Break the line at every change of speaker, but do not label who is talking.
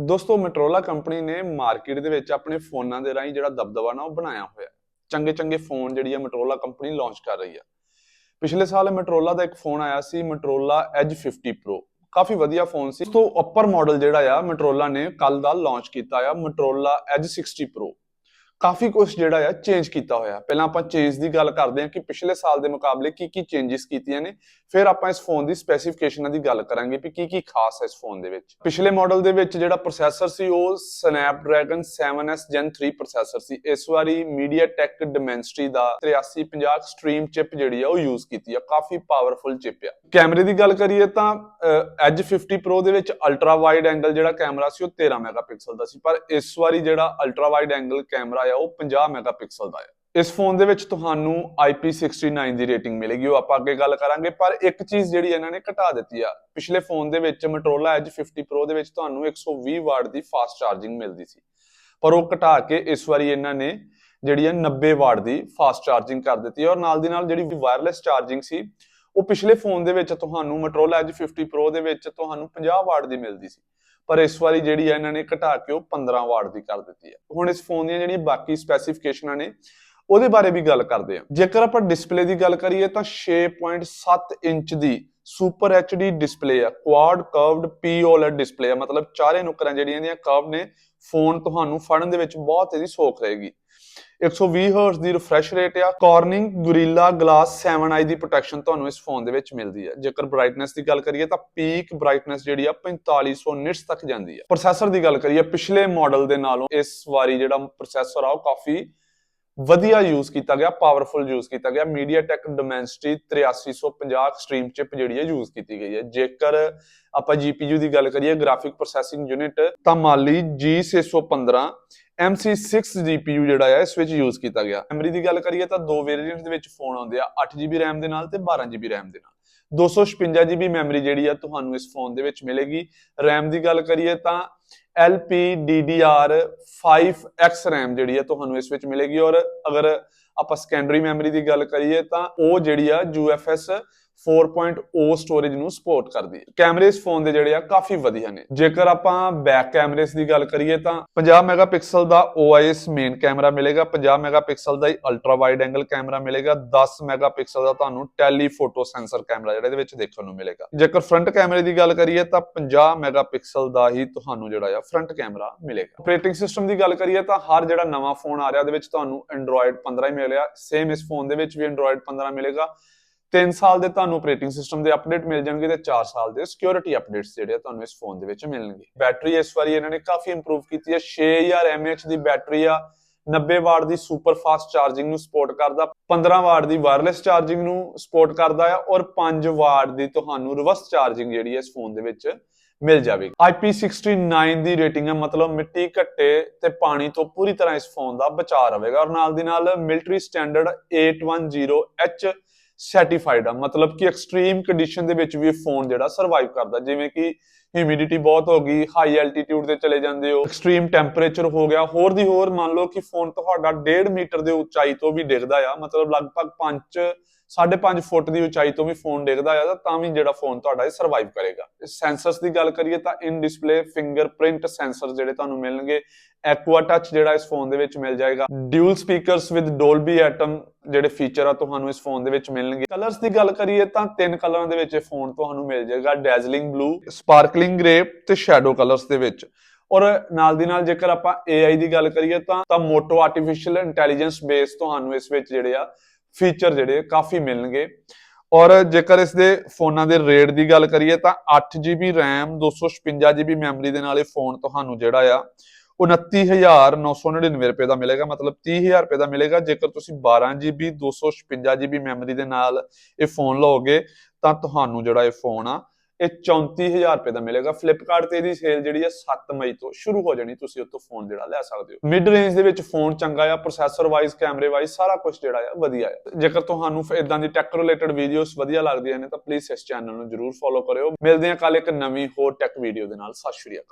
ਦੋਸਤੋ Motorola company ਨੇ market ਦੇ ਵਿੱਚ ਆਪਣੇ ਫੋਨਾਂ ਦੇ ਰਾਹੀਂ ਜਿਹੜਾ ਦਬਦਬਾ ਨਾ ਉਹ ਬਣਾਇਆ ਹੋਇਆ ਚੰਗੇ ਚੰਗੇ ਫੋਨ ਜਿਹੜੀ ਹੈ ਮਟਰੋਲਾ ਕੰਪਨੀ ਲਾਂਚ ਕਰ ਰਹੀ ਹੈ ਪਿਛਲੇ ਸਾਲ ਮਟਰੋਲਾ ਦਾ ਇੱਕ ਫੋਨ ਆਇਆ ਸੀ ਮਟਰੋਲਾ ਐਜ 50 Pro ਕਾਫੀ ਵਧੀਆ ਫੋਨ ਸੀ। ਉਸ ਤੋਂ ਉੱਪਰ ਮਾਡਲ ਜਿਹੜਾ ਆ ਮਟਰੋਲਾ ਨੇ ਕੱਲ ਦਾ ਲਾਂਚ ਕੀਤਾ ਆ ਮਟਰੋਲਾ ਐਜ 60 Pro ਕਾਫੀ ਕੁਝ ਜਿਹੜਾ ਆ ਚੇਂਜ ਕੀਤਾ ਹੋਇਆ। ਪਹਿਲਾਂ ਆਪਾਂ ਚੇਂਜ ਦੀ ਗੱਲ ਕਰਦੇ ਹਾਂ ਕਿ ਪਿਛਲੇ ਸਾਲ ਦੇ ਮੁਕਾਬਲੇ ਕੀ ਕੀ ਚੇਂਜਸ ਕੀਤੀਆਂ ਨੇ। ਫਿਰ ਆਪਾਂ ਇਸ ਫੋਨ ਦੀ ਸਪੈਸੀਫਿਕੇਸ਼ਨਾਂ ਦੀ ਗੱਲ ਕਰਾਂਗੇ ਕਿ ਕੀ ਕੀ ਖਾਸ ਹੈ ਇਸ ਫੋਨ ਦੇ ਵਿੱਚ। ਪਿਛਲੇ ਮਾਡਲ ਦੇ ਵਿੱਚ ਜਿਹੜਾ ਪ੍ਰੋਸੈਸਰ ਸੀ, ਉਹ Snapdragon 7s Gen 3 ਪ੍ਰੋਸੈਸਰ ਸੀ। ਇਸ ਵਾਰੀ MediaTek Dimensity ਦਾ 8350 ਐਕਸਟ੍ਰੀਮ ਚਿਪ ਜਿਹੜੀ ਆ, ਉਹ ਯੂਜ਼ ਕੀਤੀ ਆ। ਕਾਫੀ ਪਾਵਰਫੁਲ ਚਿਪ ਆ। ਕੈਮਰੇ ਦੀ ਗੱਲ ਕਰੀਏ ਤਾਂ ਐਜ 50 Pro ਦੇ ਵਿੱਚ ਅਲਟਰਾ ਵਾਈਡ ਐਂਗਲ ਜਿਹੜਾ ਕੈਮਰਾ ਸੀ, ਉਹ 13 ਮੈਗਾਪਿਕਸਲ ਦਾ ਸੀ। ਪਰ ਇਸ ਵਾਰੀ ਜਿਹੜਾ ਅਲਟਰਾ ਵਾਈਡ ਐਂਗਲ ਕੈਮਰਾ ਆ, ਉਹ 50 ਮੈਗਾਪਿਕਸਲ ਦਾ ਆ। ਇਸ ਫੋਨ ਦੇ ਵਿੱਚ ਤੁਹਾਨੂੰ IP69 ਦੀ ਰੇਟਿੰਗ ਮਿਲੇਗੀ, ਉਹ ਆਪਾਂ ਅੱਗੇ ਗੱਲ ਕਰਾਂਗੇ, ਪਰ ਇੱਕ ਚੀਜ਼ ਜਿਹੜੀ ਇਹਨਾਂ ਨੇ ਘਟਾ ਦਿੱਤੀ ਆ, ਪਿਛਲੇ ਫੋਨ ਦੇ ਵਿੱਚ Motorola Edge 50 Pro ਦੇ ਵਿੱਚ ਤੁਹਾਨੂੰ 120 ਵਾਟ ਦੀ ਫਾਸਟ ਚਾਰਜਿੰਗ ਮਿਲਦੀ ਸੀ। ਪਰ ਉਹ ਘਟਾ ਕੇ ਇਸ ਵਾਰੀ ਇਹਨਾਂ ਨੇ ਜਿਹੜੀ ਆ 90 ਵਾਟ ਦੀ ਫਾਸਟ ਚਾਰਜਿੰਗ ਕਰ ਦਿੱਤੀ ਔਰ ਨਾਲ ਦੀ ਨਾਲ ਜਿਹੜੀ ਵਾਇਰਲੈਸ ਚਾਰਜਿੰਗ ਸੀ, ਉਹ ਪਿਛਲੇ ਫੋਨ ਦੇ ਵਿੱਚ ਤੁਹਾਨੂੰ Motorola Edge 50 Pro ਦੇ ਵਿੱਚ ਤੁਹਾਨੂੰ 50 ਵਾਟ ਦੀ ਮਿਲਦੀ ਸੀ। ਪਰ ਇਸ ਵਾਰੀ ਜਿਹੜੀ ਆ ਇਹਨਾਂ ਨੇ ਘਟਾ ਕੇ ਉਹ 15 ਵਾਟ ਦੀ ਕਰ ਦਿੱਤੀ ਹੈ ਹੁਣ ਇਸ ਫੋਨ ਦੀਆਂ ਜਿਹੜੀਆਂ ਬਾਕੀ ਸਪੈਸੀਫਿਕੇਸ਼ਨਾਂ ਨੇ ਉਹਦੇ ਬਾਰੇ ਵੀ ਗੱਲ ਕਰਦੇ ਹਾਂ। ਜੇਕਰ ਆਪਾਂ ਡਿਸਪਲੇ ਦੀ ਗੱਲ ਕਰੀਏ ਤਾਂ 6.7 ਇੰਚ ਦੀ ਸੁਪਰ ਐਚਡੀ ਡਿਸਪਲੇ ਆ ਕੁਆਡ ਕਰਵਡ POLED ਡਿਸਪਲੇ ਆ। ਮਤਲਬ ਚਾਰੇ ਨੁਕਰਾਂ ਜਿਹੜੀਆਂ ਇਹਦੀਆਂ ਕਰਵ ਨੇ ਫੋਨ ਤੁਹਾਨੂੰ ਫੜਨ ਦੇ ਵਿੱਚ ਬਹੁਤ ਇਹਦੀ ਸੌਖ ਰਹੇਗੀ। 120 ਹਰਟਜ਼ ਦੀ ਰਿਫਰੈਸ਼ ਰੇਟ ਆ। ਕਾਰਨਿੰਗ ਗੁਰੀਲਾ ਗਲਾਸ 7i ਦੀ ਪ੍ਰੋਟੈਕਸ਼ਨ ਤੁਹਾਨੂੰ ਇਸ ਫੋਨ ਦੇ ਵਿੱਚ ਮਿਲਦੀ ਹੈ ਜੇਕਰ ਬ੍ਰਾਈਟਨੈਸ ਦੀ ਗੱਲ ਕਰੀਏ ਤਾਂ ਪੀਕ ਬ੍ਰਾਈਟਨੈਸ ਜਿਹੜੀ ਆ 4500 ਨਿਟਸ ਤੱਕ ਜਾਂਦੀ ਹੈ ਪ੍ਰੋਸੈਸਰ ਦੀ ਗੱਲ ਕਰੀਏ, ਪਿਛਲੇ ਮਾਡਲ ਦੇ ਨਾਲੋਂ ਇਸ ਵਾਰੀ ਜਿਹੜਾ ਪ੍ਰੋਸੈਸਰ ਆ, ਉਹ ਕਾਫੀ ਵਧੀਆ ਯੂਜ਼ ਕੀਤਾ ਗਿਆ ਪਾਵਰਫੁਲ ਯੂਜ਼ ਕੀਤਾ ਗਿਆ। MediaTek Dimensity 8350 ਐਕਸਟ੍ਰੀਮ ਚਿਪ ਜਿਹੜੀ ਹੈ ਯੂਜ਼ ਕੀਤੀ ਗਈ ਹੈ। ਜੇਕਰ ਆਪਾਂ GPU ਦੀ ਗੱਲ ਕਰੀਏ ਗ੍ਰਾਫਿਕ ਪ੍ਰੋਸੈਸਿੰਗ ਯੂਨਿਟ ਤਾਂ ਮਾਲੀ G615 MC6 GPU ਜਿਹੜਾ ਹੈ, ਇਸ ਵਿੱਚ ਯੂਜ਼ ਕੀਤਾ ਗਿਆ। ਮੈਮਰੀ ਦੀ ਗੱਲ ਕਰੀਏ, ਤਾਂ ਦੋ ਵੇਰੀਐਂਟਸ ਦੇ ਵਿੱਚ ਫੋਨ ਆਉਂਦੇ ਆ 8GB RAM ਦੇ ਨਾਲ ਤੇ 12GB RAM ਦੇ ਨਾਲ। 256GB ਮੈਮਰੀ ਜਿਹੜੀ ਆ, ਤੁਹਾਨੂੰ ਇਸ ਫੋਨ ਦੇ ਵਿੱਚ ਮਿਲੇਗੀ। RAM ਦੀ ਗੱਲ ਕਰੀਏ, ਤਾਂ LPDDR5X RAM ਜਿਹੜੀ ਹੈ ਤੁਹਾਨੂੰ ਇਸ ਵਿੱਚ ਮਿਲੇਗੀ ਔਰ ਅਗਰ ਆਪਾਂ ਸੈਕੰਡਰੀ ਮੈਮਰੀ ਦੀ ਗੱਲ ਕਰੀਏ ਤਾਂ ਉਹ ਜਿਹੜੀ ਆ UFS 4.0 ਸਟੋਰੇਜ ਨੂੰ ਸਪੋਰਟ ਕਰਦੀ ਹੈ। ਕੈਮਰੇ ਇਸ ਫੋਨ ਦੇ ਜਿਹੜੇ ਆ ਕਾਫੀ ਵਧੀਆ ਨੇ। ਜੇਕਰ ਆਪਾਂ ਬੈਕ ਕੈਮਰੇਸ ਦੀ ਗੱਲ ਕਰੀਏ ਤਾਂ 50 ਮੈਗਾਪਿਕਸਲ ਦਾ OIS ਮੇਨ ਕੈਮਰਾ ਮਿਲੇਗਾ 50 ਮੈਗਾਪਿਕਸਲ ਦਾ ਹੀ ਅਲਟਰਾ ਵਾਈਡ ਐਂਗਲ ਕੈਮਰਾ ਮਿਲੇਗਾ 10 ਮੈਗਾਪਿਕਸਲ ਦਾ ਤੁਹਾਨੂੰ ਟੈਲੀਫੋਟੋ ਸੈਂਸਰ ਕੈਮਰਾ ਜਿਹੜਾ ਇਹਦੇ ਵਿੱਚ ਦੇਖਣ ਨੂੰ ਮਿਲੇਗਾ। ਜੇਕਰ ਫਰੰਟ ਕੈਮਰੇ ਦੀ ਗੱਲ ਕਰੀਏ ਤਾਂ 50 ਮੈਗਾਪਿਕਸਲ ਦਾ ਹੀ ਤੁਹਾਨੂੰ ਜਿਹੜਾ ਆ ਫਰੰਟ ਕੈਮਰਾ ਮਿਲੇਗਾ। ਆਪਰੇਟਿੰਗ ਸਿਸਟਮ ਦੀ ਗੱਲ ਕਰੀਏ ਤਾਂ ਹਰ ਜਿਹੜਾ ਨਵਾਂ ਫੋਨ ਆ ਰਿਹਾ, ਉਹਦੇ ਵਿੱਚ ਤੁਹਾਨੂੰ Android 15 ਹੀ ਮਿਲਿਆ। ਸੇਮ ਇਸ ਫੋਨ ਦੇ ਵਿੱਚ ਵੀ Android 15 ਮਿਲੇਗਾ। 3 ਸਾਲ ਦੇ ਤੁਹਾਨੂੰ ਆਪਰੇਟਿੰਗ ਸਿਸਟਮ ਦੇ ਅਪਡੇਟ ਮਿਲ ਜਾਣਗੇ ਤੇ 4 ਸਾਲ ਦੇ ਸਿਕਿਉਰਿਟੀ ਅਪਡੇਟਸ ਜਿਹੜੇ ਆ ਤੁਹਾਨੂੰ ਇਸ ਫੋਨ ਦੇ ਵਿੱਚ ਮਿਲਣਗੇ। ਬੈਟਰੀ ਇਸ ਵਾਰੀ ਇਹਨਾਂ ਨੇ ਕਾਫੀ ਇੰਪਰੂਵ ਕੀਤੀ ਹੈ। 6000 mAh ਦੀ ਬੈਟਰੀ ਆ 90 ਵਾਟ ਦੀ ਸੁਪਰ ਫਾਸਟ ਚਾਰਜਿੰਗ ਨੂੰ ਸਪੋਰਟ ਕਰਦਾ 15 ਵਾਟ ਦੀ ਵਾਇਰਲੈਸ ਚਾਰਜਿੰਗ ਨੂੰ ਸਪੋਰਟ ਕਰਦਾ ਆ ਔਰ 5 ਵਾਟ ਦੀ ਤੁਹਾਨੂੰ ਰਿਵਰਸ ਚਾਰਜਿੰਗ ਜਿਹੜੀ ਇਸ ਫੋਨ ਦੇ ਵਿੱਚ ਮਿਲ ਜਾਵੇਗੀ। IP69 ਦੀ ਰੇਟਿੰਗ ਹੈ ਮਤਲਬ ਮਿੱਟੀ ਘੱਟੇ ਤੇ ਪਾਣੀ ਤੋਂ ਪੂਰੀ ਤਰ੍ਹਾਂ ਇਸ ਫੋਨ ਦਾ ਬਚਾਅ ਰਹੇਗਾ ਔਰ ਨਾਲ ਦੀ ਨਾਲ ਮਿਲਟਰੀ ਸਟੈਂਡਰਡ 810H ਸੈਟੀਫਾਈਡ ਆ। ਮਤਲਬ ਕਿ ਐਕਸਟ੍ਰੀਮ ਕੰਡੀਸ਼ਨ ਦੇ ਵਿੱਚ ਵੀ ਇਹ ਫੋਨ ਜਿਹੜਾ ਸਰਵਾਈਵ ਕਰਦਾ। ਜਿਵੇਂ ਕਿ ਹਿਊਮਿਡਿਟੀ ਬਹੁਤ ਹੋ ਗਈ ਹਾਈ ਐਲਟੀਟਿਊਡ ਤੇ ਚਲੇ ਜਾਂਦੇ ਹੋ ਐਕਸਟ੍ਰੀਮ ਟੈਂਪਰੇਚਰ ਹੋ ਗਿਆ, ਹੋਰ ਦੀ ਹੋਰ ਮੰਨ ਲਓ ਕਿ ਫੋਨ ਤੁਹਾਡਾ 1.5 ਮੀਟਰ ਦੇ ਉਚਾਈ ਤੋਂ ਵੀ ਡਿੱਗਦਾ ਆ। ਮਤਲਬ ਲਗਭਗ 5 5.5 ਫੁੱਟ ਦੀ ਉਚਾਈ ਤੋਂ ਵੀ ਫੋਨ ਡਿੱਗਦਾ ਆ, ਤਾਂ ਵੀ ਜਿਹੜਾ ਫੋਨ ਤੁਹਾਡਾ ਇਹ ਸਰਵਾਈਵ ਕਰੇਗਾ। ਸੈਂਸਰਸ ਦੀ ਗੱਲ ਕਰੀਏ ਤਾਂ ਇਨ ਡਿਸਪਲੇ ਫਿੰਗਰਪ੍ਰਿੰਟ ਸੈਂਸਰ ਜਿਹੜੇ ਤੁਹਾਨੂੰ ਮਿਲਣਗੇ ਐਕਵਾ ਟੱਚ ਜਿਹੜਾ ਇਸ ਫੋਨ ਦੇ ਵਿੱਚ ਮਿਲ ਜਾਏਗਾ। Dual speakers with Dolby Atmos ਜਿਹੜੇ ਫੀਚਰ ਆ ਤੁਹਾਨੂੰ ਇਸ ਫੋਨ ਦੇ ਵਿੱਚ ਮਿਲਣਗੇ। ਕਲਰਸ ਦੀ ਗੱਲ ਕਰੀਏ ਤਾਂ ਤਿੰਨ ਕਲਰਾਂ ਦੇ ਵਿੱਚ ਇਹ ਫੋਨ ਤੁਹਾਨੂੰ ਮਿਲ ਜਾਏਗਾ ਡੈਜ਼ਲਿੰਗ ਬਲੂ ਸਪਾਰਕਲਿੰਗ ਗ੍ਰੇ ਤੇ ਸ਼ੈਡੋ ਕਲਰਸ ਦੇ ਵਿੱਚ। ਔਰ ਨਾਲ ਦੀ ਨਾਲ ਜੇਕਰ ਆਪਾਂ AI ਦੀ ਗੱਲ ਕਰੀਏ ਤਾਂ ਤਾਂ ਮੋਟੋ ਆਰਟੀਫੀਸ਼ੀਅਲ ਇੰਟੈਲੀਜੈਂਸ ਬੇਸ ਤੁਹਾਨੂੰ ਇਸ ਵਿੱਚ ਜਿਹੜੇ ਆ ਫੀਚਰ ਜਿਹੜੇ ਕਾਫੀ ਮਿਲਣਗੇ। ਔਰ ਜੇਕਰ ਇਸ ਦੇ ਫੋਨਾਂ ਦੇ ਰੇਟ ਦੀ ਗੱਲ ਕਰੀਏ ਤਾਂ 8GB RAM 256GB ਮੈਮਰੀ ਦੇ ਨਾਲ ਇਹ ਫੋਨ ਤੁਹਾਨੂੰ ਜਿਹੜਾ ਆ 29999 ਰੁਪਏ ਦਾ ਮਿਲੇਗਾ। ਮਤਲਬ 30000 ਰੁਪਏ ਦਾ ਮਿਲੇਗਾ। ਜੇਕਰ ਤੁਸੀਂ 12GB 256GB ਮੈਮਰੀ ਦੇ ਨਾਲ ਇਹ ਫੋਨ ਲਓਗੇ, ਤਾਂ ਤੁਹਾਨੂੰ ਜਿਹੜਾ ਇਹ ਫੋਨ ਆ ਇਹ 34000 ਰੁਪਏ ਦਾ ਮਿਲੇਗਾ। ਫਲਿੱਪਕਾਰਟ ਤੇ ਇਹਦੀ ਸੇਲ ਜਿਹੜੀ ਹੈ 7 ਮਈ ਤੋਂ ਸ਼ੁਰੂ ਹੋ ਜਾਣੀ। ਤੁਸੀਂ ਉੱਥੋਂ ਫੋਨ ਜਿਹੜਾ ਲੈ ਸਕਦੇ ਹੋ। ਮਿਡ ਰੇਂਜ ਦੇ ਵਿੱਚ ਫੋਨ ਚੰਗਾ ਆ ਪ੍ਰੋਸੈਸਰ ਵਾਈਜ਼ ਕੈਮਰੇ ਵਾਈਜ਼ ਸਾਰਾ ਕੁਝ ਜਿਹੜਾ ਆ ਵਧੀਆ ਆ। ਜੇਕਰ ਤੁਹਾਨੂੰ ਇਦਾਂ ਦੀ ਟੈਕ ਰਿਲੇਟਡ ਵੀਡੀਓਜ਼ ਵਧੀਆ ਲੱਗਦੀਆਂ ਨੇ ਤਾਂ ਪਲੀਜ਼ ਇਸ ਚੈਨਲ ਨੂੰ ਜਰੂਰ ਫੋਲੋ ਕਰਿਓ। ਮਿਲਦੇ ਹਾਂ ਕੱਲ ਇੱਕ ਨਵੀਂ ਹੋਰ ਟੈਕ ਵੀਡੀਓ ਦੇ ਨਾਲ। ਸਤਿ ਸ਼੍ਰੀ ਅਕਾਲ।